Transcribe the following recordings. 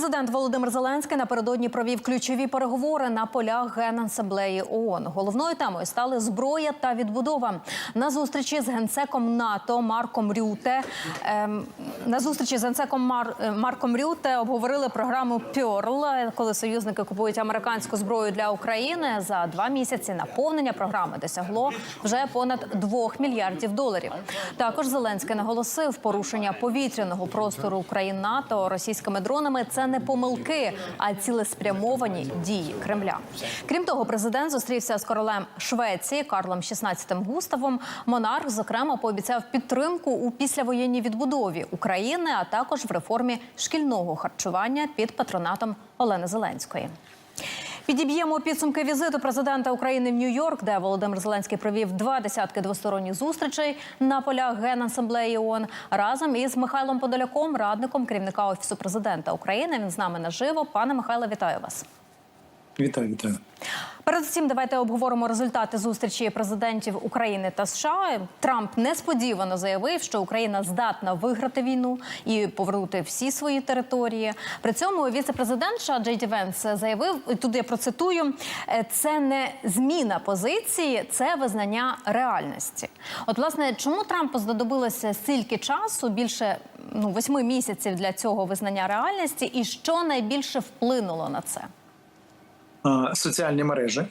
Президент Володимир Зеленський напередодні провів ключові переговори на полях генасамблеї ООН. Головною темою стали зброя та відбудова. На зустрічі з генсеком НАТО Марком Рюте ем, на зустрічі з генсеком Мар, е, Марком Рюте обговорили програму Пьорл, коли союзники купують американську зброю для України. За два місяці наповнення програми досягло вже понад 2 мільярдів доларів. Також Зеленський наголосив, порушення повітряного простору країн НАТО російськими дронами це не помилки, а цілеспрямовані дії Кремля. Крім того, президент зустрівся з королем Швеції Карлом XVI Густавом. Монарх, зокрема, пообіцяв підтримку у післявоєнній відбудові України, а також в реформі шкільного харчування під патронатом Олени Зеленської. Підіб'ємо підсумки візиту президента України в Нью-Йорк, де Володимир Зеленський провів два десятки двосторонніх зустрічей на полях Генасамблеї ООН разом із Михайлом Подоляком, радником керівника офісу президента України. Він з нами наживо. Пане Михайло, вітаю вас. Вітаю, вітаю. Передусім, давайте обговоримо результати зустрічі президентів України та США. Трамп несподівано заявив, що Україна здатна виграти війну і повернути всі свої території. При цьому віце-президент США Джей Ді Венс заявив, тут я процитую: «Е, це не зміна позиції, це визнання реальності. От, власне, чому Трампу знадобилося стільки часу, більше ну восьми місяців для цього визнання реальності, і що найбільше вплинуло на це? Соціальні мережі,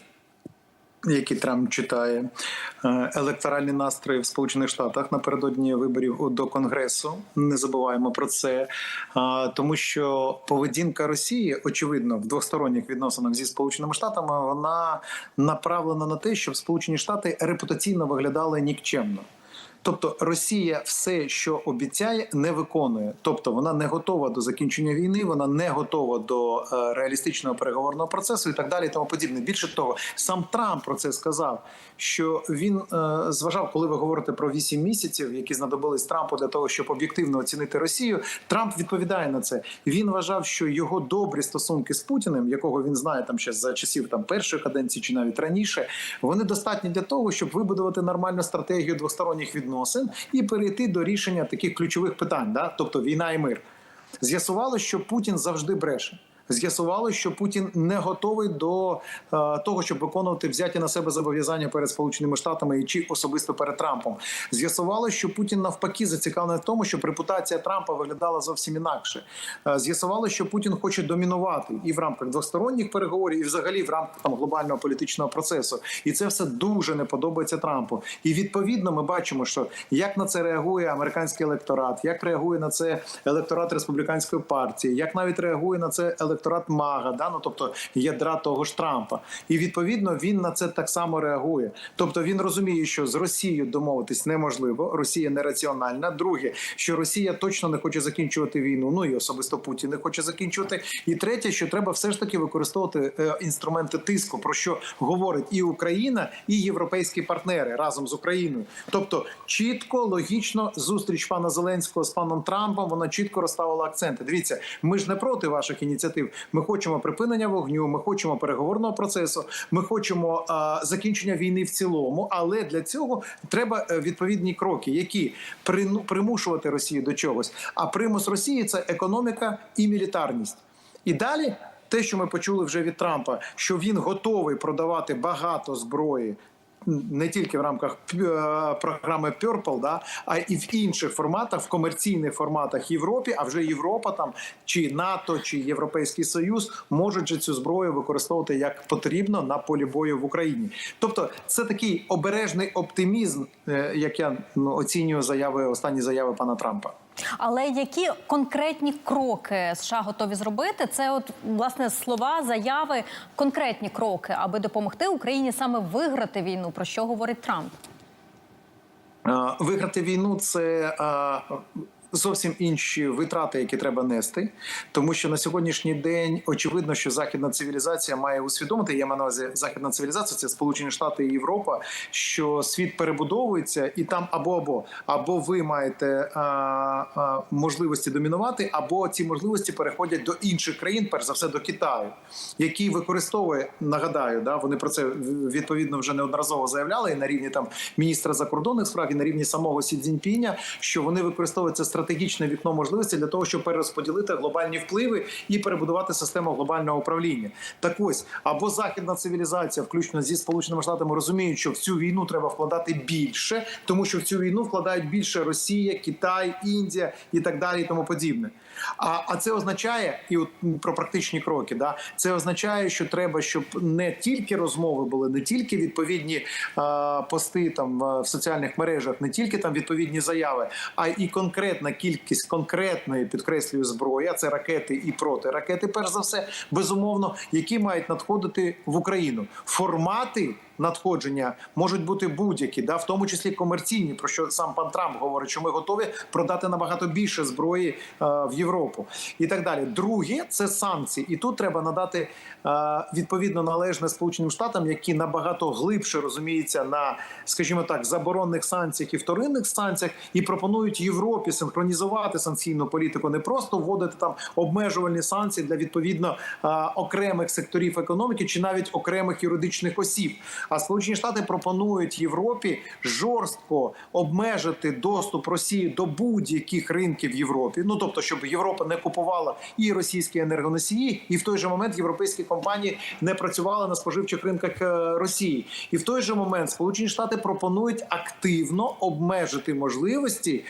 які Трамп читає, електоральні настрої в Сполучених Штатах напередодні виборів до Конгресу. Не забуваємо про це, тому що поведінка Росії, очевидно, в двосторонніх відносинах зі Сполученими Штатами вона направлена на те, щоб Сполучені Штати репутаційно виглядали нікчемно. Тобто Росія все, що обіцяє, не виконує. Тобто вона не готова до закінчення війни, вона не готова до е, реалістичного переговорного процесу і так далі. і Тому подібне. Більше того, сам Трамп про це сказав. Що він е, зважав, коли ви говорите про 8 місяців, які знадобились Трампу для того, щоб об'єктивно оцінити Росію. Трамп відповідає на це. Він вважав, що його добрі стосунки з Путіним, якого він знає там ще за часів там першої каденції чи навіть раніше, вони достатні для того, щоб вибудувати нормальну стратегію двосторонніх відносин і перейти до рішення таких ключових питань, да? тобто війна і мир. З'ясувало, що Путін завжди бреше. З'ясувало, що Путін не готовий до е, того, щоб виконувати взяті на себе зобов'язання перед Сполученими Штатами і чи особисто перед Трампом. З'ясувало, що Путін навпаки зацікавлений в тому, щоб репутація Трампа виглядала зовсім інакше. Е, з'ясувало, що Путін хоче домінувати і в рамках двосторонніх переговорів, і взагалі в рамках там глобального політичного процесу. І це все дуже не подобається Трампу. І відповідно ми бачимо, що як на це реагує американський електорат, як реагує на це електорат республіканської партії, як навіть реагує на це електорат Мага, да? ну, тобто ядра того ж Трампа. І відповідно він на це так само реагує. Тобто він розуміє, що з Росією домовитись неможливо. Росія нераціональна. Друге, що Росія точно не хоче закінчувати війну. Ну і особисто Путін не хоче закінчувати. І третє, що треба все ж таки використовувати е, інструменти тиску, про що говорить і Україна, і європейські партнери разом з Україною. Тобто, чітко, логічно, зустріч пана Зеленського з паном Трампом. Вона чітко розставила акценти. Дивіться, ми ж не проти ваших ініціатив. Ми хочемо припинення вогню, ми хочемо переговорного процесу, ми хочемо а, закінчення війни в цілому. Але для цього треба е, відповідні кроки, які примушувати Росію до чогось. А примус Росії це економіка і мілітарність. І далі. Те, що ми почули вже від Трампа, що він готовий продавати багато зброї не тільки в рамках е, програми Purple, да, а і в інших форматах, в комерційних форматах Європі, а вже Європа там чи НАТО, чи Європейський Союз можуть же цю зброю використовувати як потрібно на полі бою в Україні. Тобто, це такий обережний оптимізм, е, як я ну, оцінюю заяви останні заяви пана Трампа. Але які конкретні кроки США готові зробити? Це от власне слова, заяви, конкретні кроки, аби допомогти Україні саме виграти війну. Про що говорить Трамп? Виграти війну це зовсім інші витрати, які треба нести, тому що на сьогоднішній день очевидно, що західна цивілізація має усвідомити. Я маю на увазі західна цивілізація, це Сполучені Штати і Європа. Що світ перебудовується, і там або або або ви маєте а, а, можливості домінувати, або ці можливості переходять до інших країн, перш за все до Китаю, який використовує. Нагадаю, да вони про це відповідно вже неодноразово заявляли і на рівні там міністра закордонних справ і на рівні самого Сі Цзіньпіня, що вони використовують це стратегічне вікно можливості для того, щоб перерозподілити глобальні впливи і перебудувати систему глобального управління. Так ось або західна цивілізація, включно зі сполученими штатами, розуміють, що в цю війну треба вкладати більше, тому що в цю війну вкладають більше Росія, Китай, Індія і так далі, і тому подібне. А, а це означає, і от про практичні кроки, да це означає, що треба, щоб не тільки розмови були, не тільки відповідні а, пости там в соціальних мережах, не тільки там відповідні заяви, а і конкретна кількість конкретної підкреслюю зброї, а це ракети і протиракети, перш за все, безумовно, які мають надходити в Україну. Формати надходження можуть бути будь-які, да, в тому числі комерційні, про що сам пан Трамп говорить, що ми готові продати набагато більше зброї е, в Європу і так далі. Друге це санкції, і тут треба надати е, відповідно належне Сполученим Штатам, які набагато глибше розуміються на, скажімо так, заборонних санкціях і вторинних санкціях, і пропонують Європі синхронізувати санкційну політику, не просто вводити там обмежувальні санкції для відповідно е, окремих секторів економіки чи навіть окремих юридичних осіб. А Сполучені Штати пропонують Європі жорстко обмежити доступ Росії до будь-яких ринків в Європі. Ну тобто, щоб Європа не купувала і російські енергоносії, і в той же момент європейські компанії не працювали на споживчих ринках е, Росії. І в той же момент Сполучені Штати пропонують активно обмежити можливості.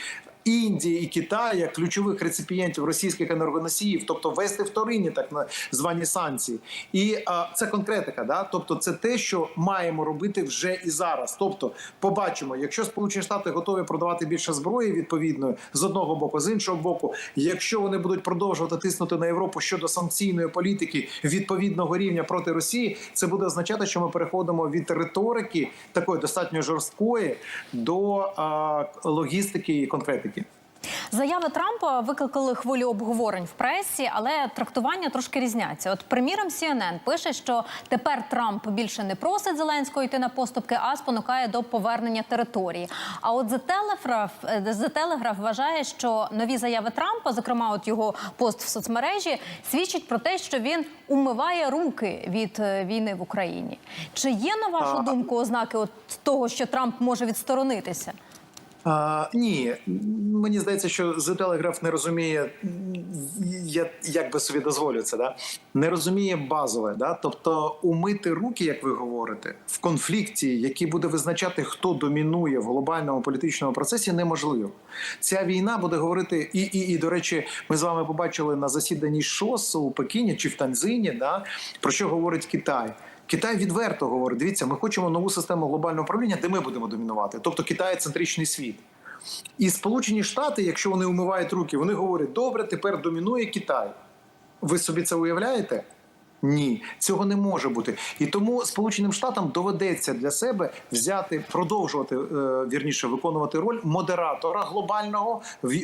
Індії і Китаю як ключових реципієнтів російських енергоносіїв, тобто вести вторинні так звані санкції, і а, це конкретика. Да, тобто, це те, що маємо робити вже і зараз. Тобто, побачимо, якщо Сполучені Штати готові продавати більше зброї, відповідно з одного боку, з іншого боку, якщо вони будуть продовжувати тиснути на Європу щодо санкційної політики відповідного рівня проти Росії, це буде означати, що ми переходимо від риторики такої достатньо жорсткої до а, логістики і конкретики. Заяви Трампа викликали хвилю обговорень в пресі, але трактування трошки різняться. От, приміром, CNN пише, що тепер Трамп більше не просить Зеленського йти на поступки, а спонукає до повернення території. А от The Telegraph, е, The Telegraph вважає, що нові заяви Трампа, зокрема, от його пост в соцмережі, свідчить про те, що він умиває руки від е, війни в Україні. Чи є на вашу думку ознаки от того, що Трамп може відсторонитися? А, ні, мені здається, що The Telegraph не розуміє, я як би собі дозволю це, да? не розуміє базове. Да? Тобто умити руки, як ви говорите, в конфлікті, який буде визначати, хто домінує в глобальному політичному процесі, неможливо. Ця війна буде говорити, і, і, і до речі, ми з вами побачили на засіданні ШОС у Пекіні чи в Танзині, да? про що говорить Китай. Китай відверто говорить: дивіться, ми хочемо нову систему глобального управління, де ми будемо домінувати. Тобто Китай центричний світ. І Сполучені Штати, якщо вони умивають руки, вони говорять: добре, тепер домінує Китай. Ви собі це уявляєте? Ні, цього не може бути. І тому Сполученим Штатам доведеться для себе взяти, продовжувати е, вірніше виконувати роль модератора глобального,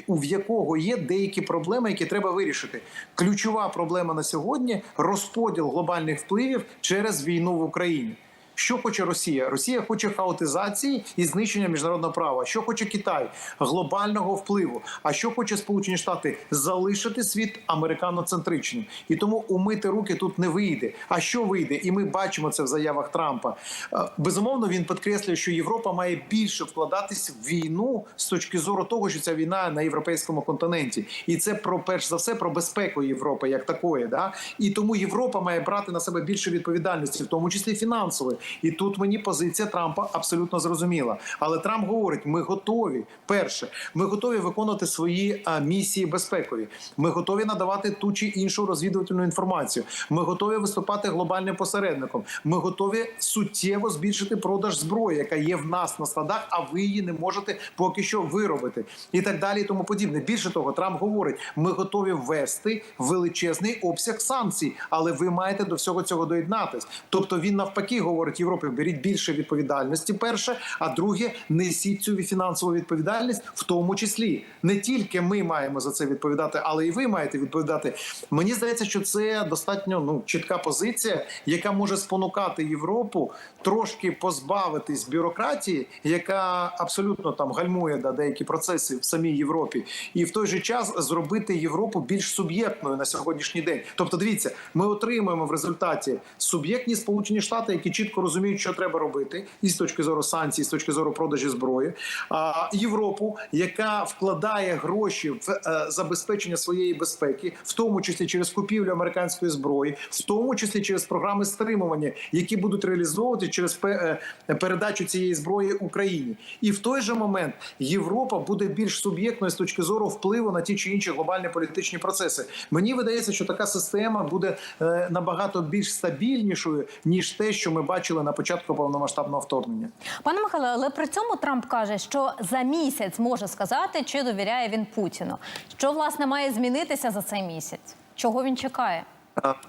у якого є деякі проблеми, які треба вирішити. Ключова проблема на сьогодні розподіл глобальних впливів через війну в Україні. Що хоче Росія? Росія хоче хаотизації і знищення міжнародного права. Що хоче Китай? Глобального впливу. А що хоче Сполучені Штати? Залишити світ американоцентричним. І тому умити руки тут не вийде. А що вийде? І ми бачимо це в заявах Трампа. Е, Безумовно, він підкреслює, що Європа має більше вкладатись в війну з точки зору того, що ця війна на європейському континенті, і це про перш за все про безпеку Європи як такої. Да? І тому Європа має брати на себе більше відповідальності, в тому числі фінансової. І тут мені позиція Трампа абсолютно зрозуміла. Але Трамп говорить: ми готові. Перше, ми готові виконувати свої а, місії безпекові. Ми готові надавати ту чи іншу розвідувальну інформацію. Ми готові виступати глобальним посередником. Ми готові суттєво збільшити продаж зброї, яка є в нас на складах, а ви її не можете поки що виробити, і так далі. І тому подібне. Більше того, Трамп говорить: ми готові ввести величезний обсяг санкцій, але ви маєте до всього цього доєднатись. Тобто він навпаки говорить Європі: беріть більше відповідальності. Перше, а друге, несіть цю фінансову відповідальність, в тому числі не тільки ми маємо за це відповідати, але і ви маєте відповідати. Мені здається, що це достатньо ну чітка позиція, яка може спонукати Європу трошки позбавитись бюрократії, яка абсолютно там гальмує да, деякі процеси в самій Європі, і в той же час зробити Європу більш суб'єктною на сьогоднішній день. Тобто, дивіться, ми отримуємо в результаті суб'єктні Сполучені Штати, які чітко розуміють, що треба робити, і з точки зору санкцій, і з точки зору продажі зброї. А Європу, яка вкладає гроші в е, забезпечення своєї безпеки, в тому числі через купівлю американської зброї, в тому числі через програми стримування, які будуть реалізовувати через е, передачу цієї зброї Україні, і в той же момент Європа буде більш суб'єктною з точки зору впливу на ті чи інші глобальні політичні процеси. Мені видається, що така система буде е, набагато більш стабільнішою ніж те, що ми бачили на початку повномасштабного вторгнення. Пане Михайло, але при цьому Трамп каже, що за місяць може сказати, чи довіряє він Путіну. Що власне має змінитися за цей місяць? Чого він чекає?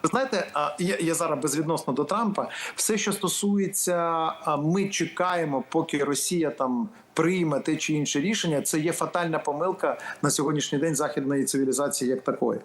Ви знаєте, я, я зараз безвідносно до Трампа. Все, що стосується, ми чекаємо, поки Росія там прийме те чи інше рішення. Це є фатальна помилка на сьогоднішній день західної цивілізації як такої.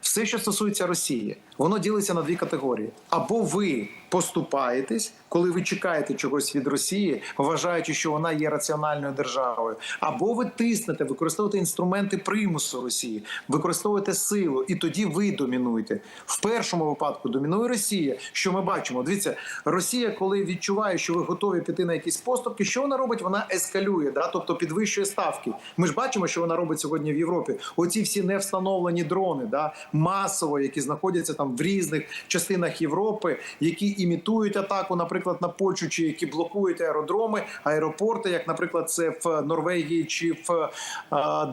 Все, що стосується Росії, воно ділиться на дві категорії: або ви поступаєтесь, коли ви чекаєте чогось від Росії, вважаючи, що вона є раціональною державою, або ви тиснете, використовуєте інструменти примусу Росії, використовуєте силу, і тоді ви домінуєте. В першому випадку домінує Росія. Що ми бачимо? Дивіться, Росія, коли відчуває, що ви готові піти на якісь поступки, що вона робить? Вона ескалює, да? тобто підвищує ставки. Ми ж бачимо, що вона робить сьогодні в Європі. Оці всі не встановлені дрони, да? Масово, які знаходяться там в різних частинах Європи, які імітують атаку, наприклад, на Польщу, чи які блокують аеродроми, аеропорти, як, наприклад, це в Норвегії чи в е,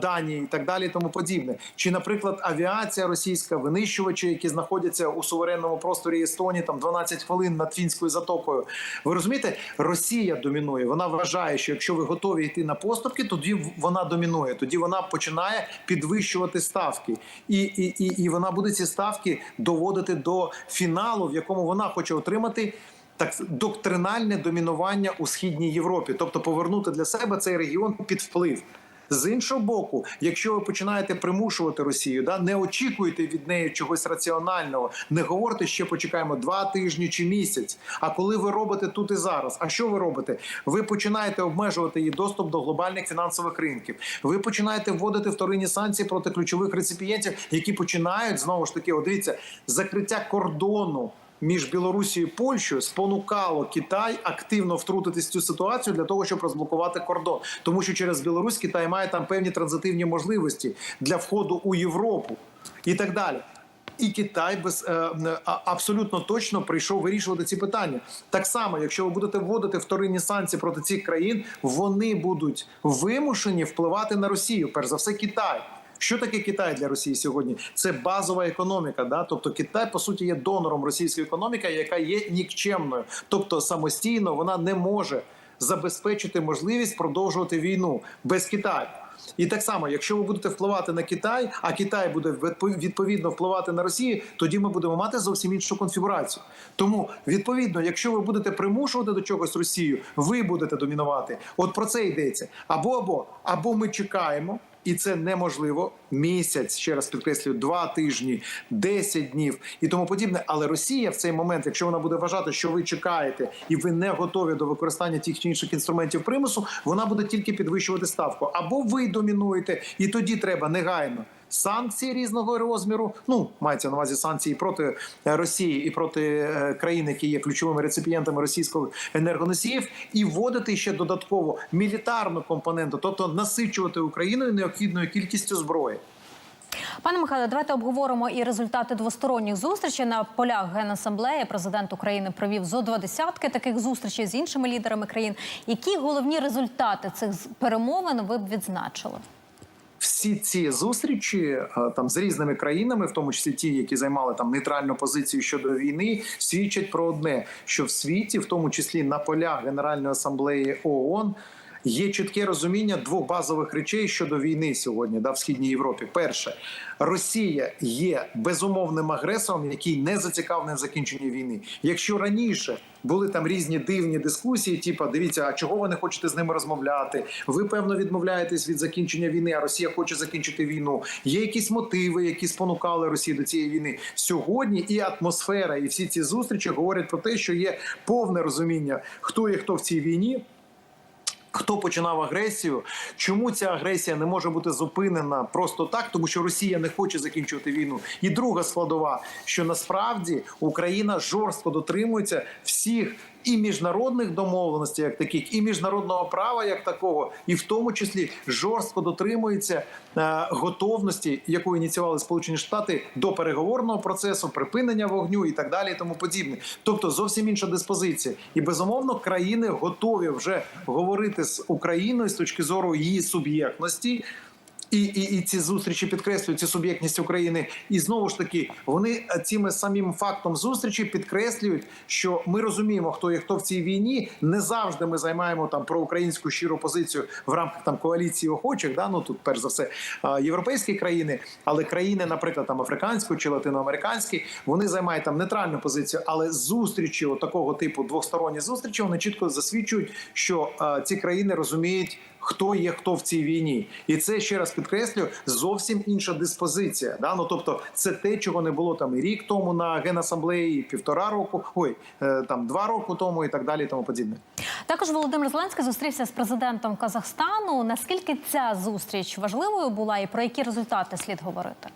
Данії, і так далі, тому подібне. Чи, наприклад, авіація російська, винищувачі, які знаходяться у суверенному просторі Естонії, там 12 хвилин над фінською затокою. Ви розумієте, Росія домінує. Вона вважає, що якщо ви готові йти на поступки, тоді вона домінує. Тоді вона починає підвищувати ставки, і, і, і, і вона буде ці ставки доводити до фіналу, в якому вона хоче отримати. Так, доктринальне домінування у східній Європі, тобто повернути для себе цей регіон під вплив. З іншого боку, якщо ви починаєте примушувати Росію, да не очікуйте від неї чогось раціонального, не говорите, ще почекаємо два тижні чи місяць. А коли ви робите тут і зараз, а що ви робите? Ви починаєте обмежувати її доступ до глобальних фінансових ринків. Ви починаєте вводити вторинні санкції проти ключових реципієнтів, які починають знову ж таки, от дивіться, закриття кордону між Білорусією і Польщею спонукало Китай активно втрутитись в цю ситуацію для того, щоб розблокувати кордон, тому що через Білорусь Китай має там певні транзитивні можливості для входу у Європу і так далі. І Китай без е, абсолютно точно прийшов вирішувати ці питання. Так само, якщо ви будете вводити вторинні санкції проти цих країн, вони будуть вимушені впливати на Росію. Перш за все, Китай. Що таке Китай для Росії сьогодні? Це базова економіка. Да? Тобто Китай по суті є донором російської економіки, яка є нікчемною. Тобто самостійно вона не може забезпечити можливість продовжувати війну без Китаю. І так само, якщо ви будете впливати на Китай, а Китай буде відпо- відповідно впливати на Росію, тоді ми будемо мати зовсім іншу конфігурацію. Тому відповідно, якщо ви будете примушувати до чогось Росію, ви будете домінувати. От про це йдеться. Або або або ми чекаємо. І це неможливо місяць, ще раз підкреслюю, два тижні, 10 днів і тому подібне. Але Росія в цей момент, якщо вона буде вважати, що ви чекаєте і ви не готові до використання тих чи інших інструментів примусу, вона буде тільки підвищувати ставку. Або ви домінуєте, і тоді треба негайно. Санкції різного розміру, ну мається на увазі санкції проти Росії і проти е, країн, які є ключовими реципієнтами російського енергоносіїв, і вводити ще додатково мілітарну компоненту, тобто насичувати Україною необхідною кількістю зброї. Пане Михайло, давайте обговоримо і результати двосторонніх зустрічей на полях Генасамблеї. Президент України провів зо два десятки таких зустрічей з іншими лідерами країн. Які головні результати цих перемовин ви б відзначили? Всі ці зустрічі е, там з різними країнами, в тому числі ті, які займали там нейтральну позицію щодо війни, свідчать про одне: що в світі, в тому числі на полях Генеральної асамблеї ООН, Є чітке розуміння двох базових речей щодо війни сьогодні, да, в східній Європі. Перше, Росія є безумовним агресором, який не зацікавлений в закінченні війни. Якщо раніше були там різні дивні дискусії, типу, дивіться, а чого ви не хочете з ними розмовляти? Ви певно відмовляєтесь від закінчення війни, а Росія хоче закінчити війну. Є якісь мотиви, які спонукали Росію до цієї війни. Сьогодні і атмосфера, і всі ці зустрічі говорять про те, що є повне розуміння, хто є хто в цій війні. Хто починав агресію? Чому ця агресія не може бути зупинена просто так, тому що Росія не хоче закінчувати війну? І друга складова, що насправді Україна жорстко дотримується всіх і міжнародних домовленостей, як таких, і міжнародного права, як такого, і в тому числі жорстко дотримується е, готовності, яку ініціювали Сполучені Штати до переговорного процесу, припинення вогню і так далі, і тому подібне. Тобто зовсім інша диспозиція. І безумовно країни готові вже говорити з Україною з точки зору її суб'єктності. І, і, і ці зустрічі підкреслюють цю суб'єктність України. І знову ж таки, вони цим самим фактом зустрічі підкреслюють, що ми розуміємо, хто є хто в цій війні. Не завжди ми займаємо там проукраїнську щиру позицію в рамках там коаліції охочих. Да, ну тут перш за все європейські країни, але країни, наприклад, там африканської чи латиноамериканські, вони займають там нейтральну позицію. Але зустрічі такого типу двосторонні зустрічі вони чітко засвідчують, що а, ці країни розуміють хто є хто в цій війні, і це ще раз підкреслю зовсім інша диспозиція. Да? Ну тобто, це те, чого не було там рік тому на генасамблеї, півтора року, ой, е, там два роки тому, і так далі, тому подібне. Також Володимир Зеленський зустрівся з президентом Казахстану. Наскільки ця зустріч важливою була, і про які результати слід говорити?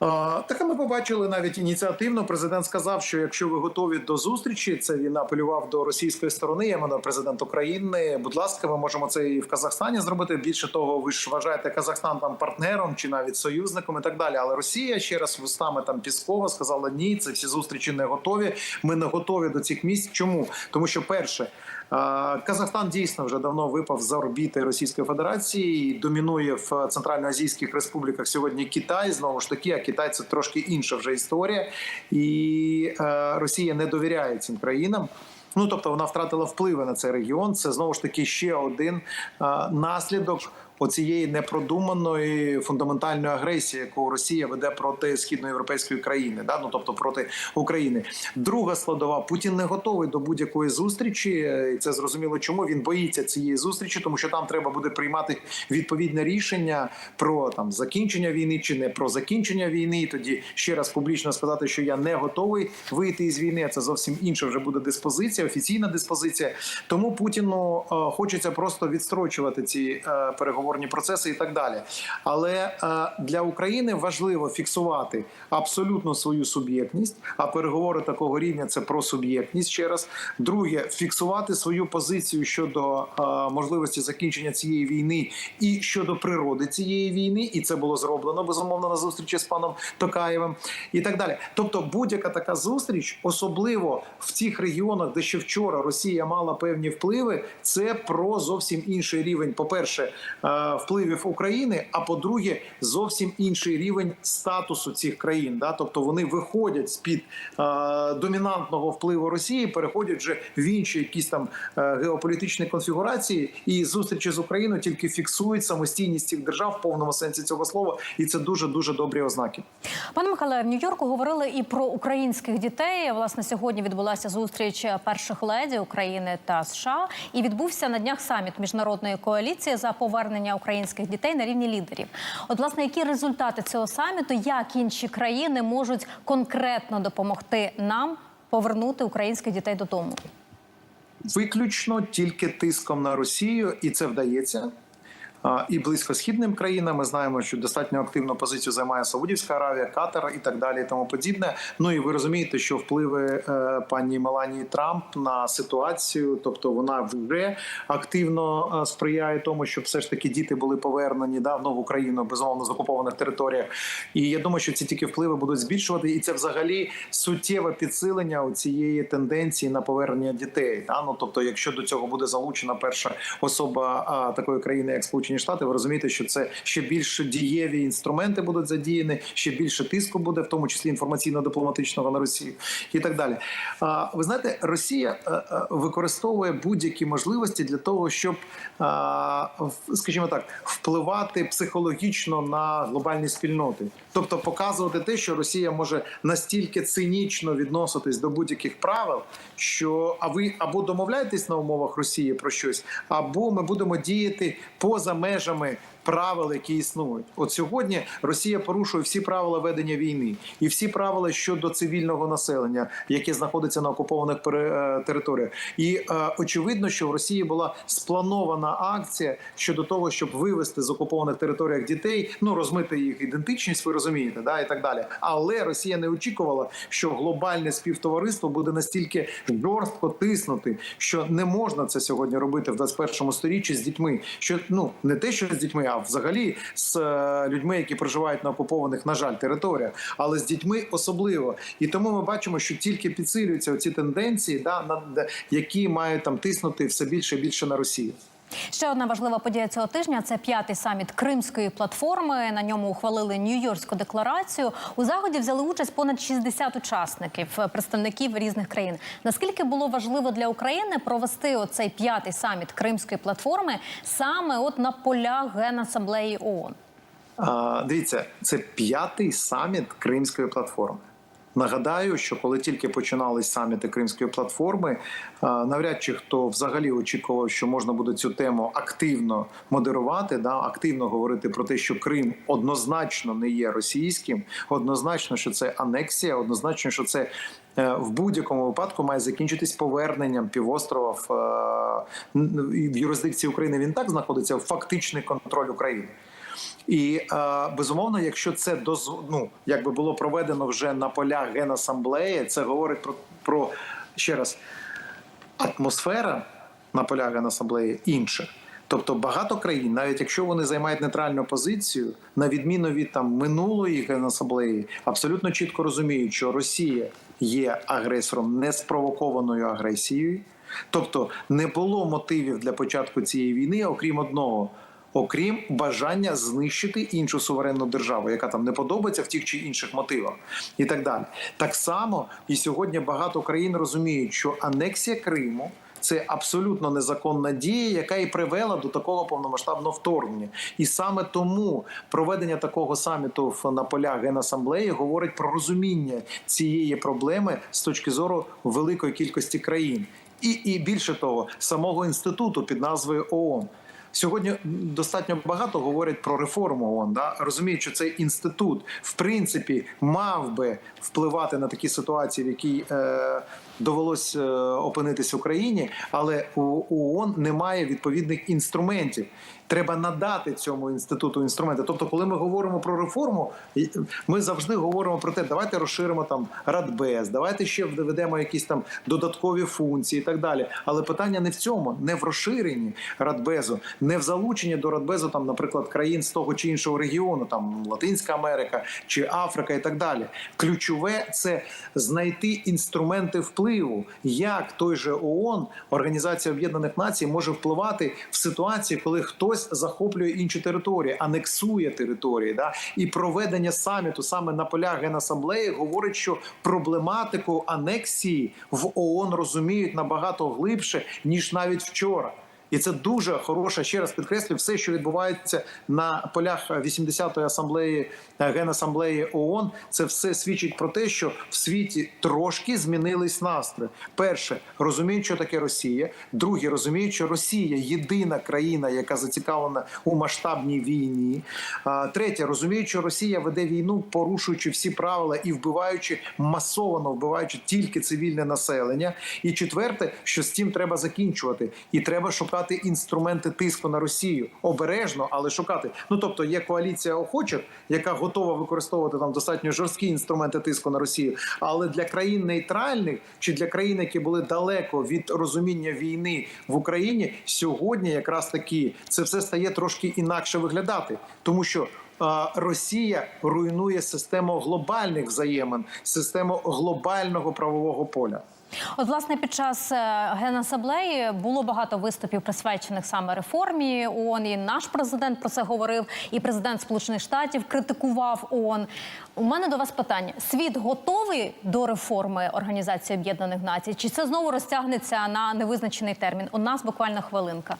А, Так ми побачили навіть ініціативно. Президент сказав, що якщо ви готові до зустрічі, це він апелював до російської сторони. Я маю президент України. Будь ласка, ми можемо це і в Казахстані зробити. Більше того, ви ж вважаєте Казахстан там партнером чи навіть союзником і так далі. Але Росія ще раз вустами там Піскова сказала: ні, це всі зустрічі не готові. Ми не готові до цих місць. Чому? Тому що перше. Казахстан дійсно вже давно випав з орбіти Російської Федерації. і Домінує в центральноазійських республіках сьогодні Китай. Знову ж таки, а Китай це трошки інша вже історія, і е, Росія не довіряє цим країнам. Ну тобто вона втратила впливи на цей регіон. Це знову ж таки ще один е, наслідок. Оцієї непродуманої фундаментальної агресії, яку Росія веде проти східноєвропейської країни, да ну тобто проти України. Друга складова Путін не готовий до будь-якої зустрічі. І це зрозуміло, чому він боїться цієї зустрічі, тому що там треба буде приймати відповідне рішення про там закінчення війни чи не про закінчення війни. І тоді ще раз публічно сказати, що я не готовий вийти із війни. Це зовсім інша вже буде диспозиція, офіційна диспозиція. Тому Путіну е, хочеться просто відстрочувати ці е, переговори переговорні процеси і так далі. Але е, для України важливо фіксувати абсолютно свою суб'єктність. А переговори такого рівня це про суб'єктність. Ще раз друге, фіксувати свою позицію щодо е, можливості закінчення цієї війни і щодо природи цієї війни, і це було зроблено безумовно на зустрічі з паном Токаєвим і так далі. Тобто, будь-яка така зустріч, особливо в тих регіонах, де ще вчора Росія мала певні впливи, це про зовсім інший рівень. По перше, е, впливів України. А по-друге, зовсім інший рівень статусу цих країн. Да? Тобто вони виходять з під е, домінантного впливу Росії, переходять вже в інші якісь там е, геополітичні конфігурації, і зустрічі з Україною тільки фіксують самостійність цих держав в повному сенсі цього слова, і це дуже дуже добрі ознаки. Пане Михайле, в Нью-Йорку говорили і про українських дітей. Власне, сьогодні відбулася зустріч перших леді України та США, і відбувся на днях саміт міжнародної коаліції за повернення українських дітей на рівні лідерів. От, власне, які результати цього саміту, як інші країни можуть конкретно допомогти нам повернути українських дітей додому? Виключно тільки тиском на Росію, і це вдається. І близькосхідним країнам ми знаємо, що достатньо активну позицію займає Саудівська Аравія, Катар і так далі, і тому подібне. Ну і ви розумієте, що впливи е, пані Меланії Трамп на ситуацію, тобто вона вже активно е, сприяє тому, щоб все ж таки діти були повернені да, в нову країну, безумовно з окупованих територіях. І я думаю, що ці тільки впливи будуть збільшувати, і це взагалі суттєве підсилення у цієї тенденції на повернення дітей. Да? Ну тобто, якщо до цього буде залучена перша особа такої країни, як Сполучені Сполучені Штати, ви розумієте, що це ще більш дієві інструменти будуть задіяні, ще більше тиску буде, в тому числі інформаційно-дипломатичного на Росію і так далі. Ви знаєте, Росія е, е, використовує будь-які можливості для того, щоб, скажімо так, впливати психологічно на глобальні спільноти, тобто показувати те, що Росія може настільки цинічно відноситись до будь-яких правил, що а ви або домовляєтесь на умовах Росії про щось, або ми будемо діяти поза межами правил, які існують. От сьогодні Росія порушує всі правила ведення війни і всі правила щодо цивільного населення, яке знаходиться на окупованих е, територіях. І е, очевидно, що в Росії була спланована акція щодо того, щоб вивести з окупованих територіях дітей, ну розмити їх ідентичність, ви розумієте, да і так далі. Але Росія не очікувала, що глобальне співтовариство буде настільки жорстко тиснути, що не можна це сьогодні робити в 21 сторіччі з дітьми. Що ну не те, що з дітьми, а взагалі з е, людьми, які проживають на окупованих, на жаль, територіях, але з дітьми особливо. І тому ми бачимо, що тільки підсилюються ці тенденції, да які мають там тиснути все більше і більше на Росію. Ще одна важлива подія цього тижня це п'ятий саміт Кримської платформи. На ньому ухвалили Нью-Йоркську декларацію. У заході взяли участь понад 60 учасників, е, представників різних країн. Наскільки було важливо для України провести оцей п'ятий саміт Кримської платформи саме от на полях Генасамблеї ООН? А, Дивіться, це п'ятий саміт Кримської платформи. Нагадаю, що коли тільки починались саміти Кримської платформи, навряд чи хто взагалі очікував, що можна буде цю тему активно модерувати, да, активно говорити про те, що Крим однозначно не є російським, однозначно, що це анексія, однозначно, що це е, в будь-якому випадку має закінчитись поверненням півострова в, е, в юрисдикції України. Він так знаходиться в фактичний контроль України. І е, безумовно, якщо це доз... ну, якби було проведено вже на полях генасамблеї, це говорить про, про ще раз атмосфера на полях генасамблеї інша. Тобто багато країн, навіть якщо вони займають нейтральну позицію, на відміну від там минулої генасамблеї, абсолютно чітко розуміють, що Росія є агресором неспровокованою агресією, тобто не було мотивів для початку цієї війни, окрім одного. Окрім бажання знищити іншу суверенну державу, яка там не подобається в тих чи інших мотивах, і так далі. Так само і сьогодні багато країн розуміють, що анексія Криму це абсолютно незаконна дія, яка і привела до такого повномасштабного вторгнення. І саме тому проведення такого саміту на полях генасамблеї говорить про розуміння цієї проблеми з точки зору великої кількості країн, і, і більше того, самого інституту під назвою ООН. Сьогодні достатньо багато говорять про реформу ООН, да? розуміють, що цей інститут в принципі мав би впливати на такі ситуації, в якій е, довелось е, опинитись Україні, але у ООН немає відповідних інструментів. Треба надати цьому інституту інструменти. Тобто, коли ми говоримо про реформу, ми завжди говоримо про те, давайте розширимо там Радбез, давайте ще введемо якісь там додаткові функції і так далі. Але питання не в цьому, не в розширенні Радбезу, не в залученні до Радбезу, там, наприклад, країн з того чи іншого регіону, там Латинська Америка чи Африка, і так далі. Ключове це знайти інструменти впливу, як той же ООН, Організація Об'єднаних Націй, може впливати в ситуації, коли хтось захоплює інші території, анексує території. Да? І проведення саміту саме на полях генасамблеї говорить, що проблематику анексії в ООН розуміють набагато глибше ніж навіть вчора. І це дуже хороша, ще раз підкреслю, все, що відбувається на полях 80-ї асамблеї е, генасамблеї ООН, це все свідчить про те, що в світі трошки змінились настрої. Перше, розуміють, що таке Росія. Друге, розуміють, що Росія єдина країна, яка зацікавлена у масштабній війні. Третє, розуміють, що Росія веде війну, порушуючи всі правила і вбиваючи масово вбиваючи тільки цивільне населення. І четверте, що з цим треба закінчувати, і треба шукати інструменти тиску на Росію обережно, але шукати. Ну тобто є коаліція охочих, яка готова використовувати там достатньо жорсткі інструменти тиску на Росію. Але для країн нейтральних чи для країн, які були далеко від розуміння війни в Україні, сьогодні якраз таки це все стає трошки інакше виглядати, тому що. Росія руйнує систему глобальних взаємин, систему глобального правового поля. От, власне, під час генасаблеї генасамблеї було багато виступів, присвячених саме реформі ООН. І наш президент про це говорив, і президент Сполучених Штатів критикував ООН. У мене до вас питання: світ готовий до реформи Організації Об'єднаних Націй? Чи це знову розтягнеться на невизначений термін? У нас буквально хвилинка.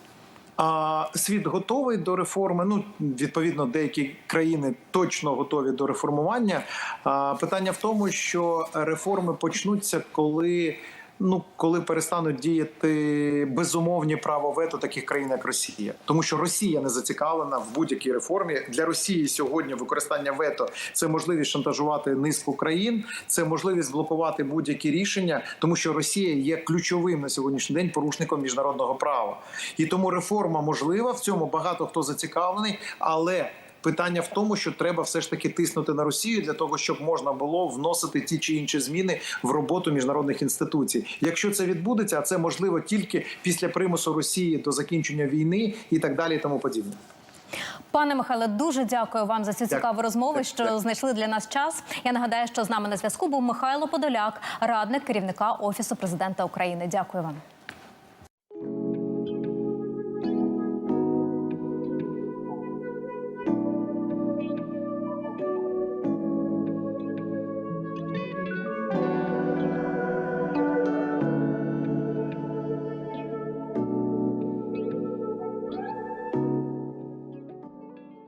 А світ готовий до реформи. Ну відповідно, деякі країни точно готові до реформування. А питання в тому, що реформи почнуться, коли Ну, коли перестануть діяти безумовні право вето таких країн, як Росія, тому що Росія не зацікавлена в будь-якій реформі для Росії сьогодні. Використання вето це можливість шантажувати низку країн, це можливість блокувати будь-які рішення, тому що Росія є ключовим на сьогоднішній день порушником міжнародного права, і тому реформа можлива. В цьому багато хто зацікавлений, але Питання в тому, що треба все ж таки тиснути на Росію для того, щоб можна було вносити ті чи інші зміни в роботу міжнародних інституцій. Якщо це відбудеться, а це можливо тільки після примусу Росії до закінчення війни і так далі, і тому подібне. Пане Михайле, дуже дякую вам за цю Дякую. цікаву розмову, що так. знайшли для нас час. Я нагадаю, що з нами на зв'язку був Михайло Подоляк, радник керівника офісу президента України. Дякую вам.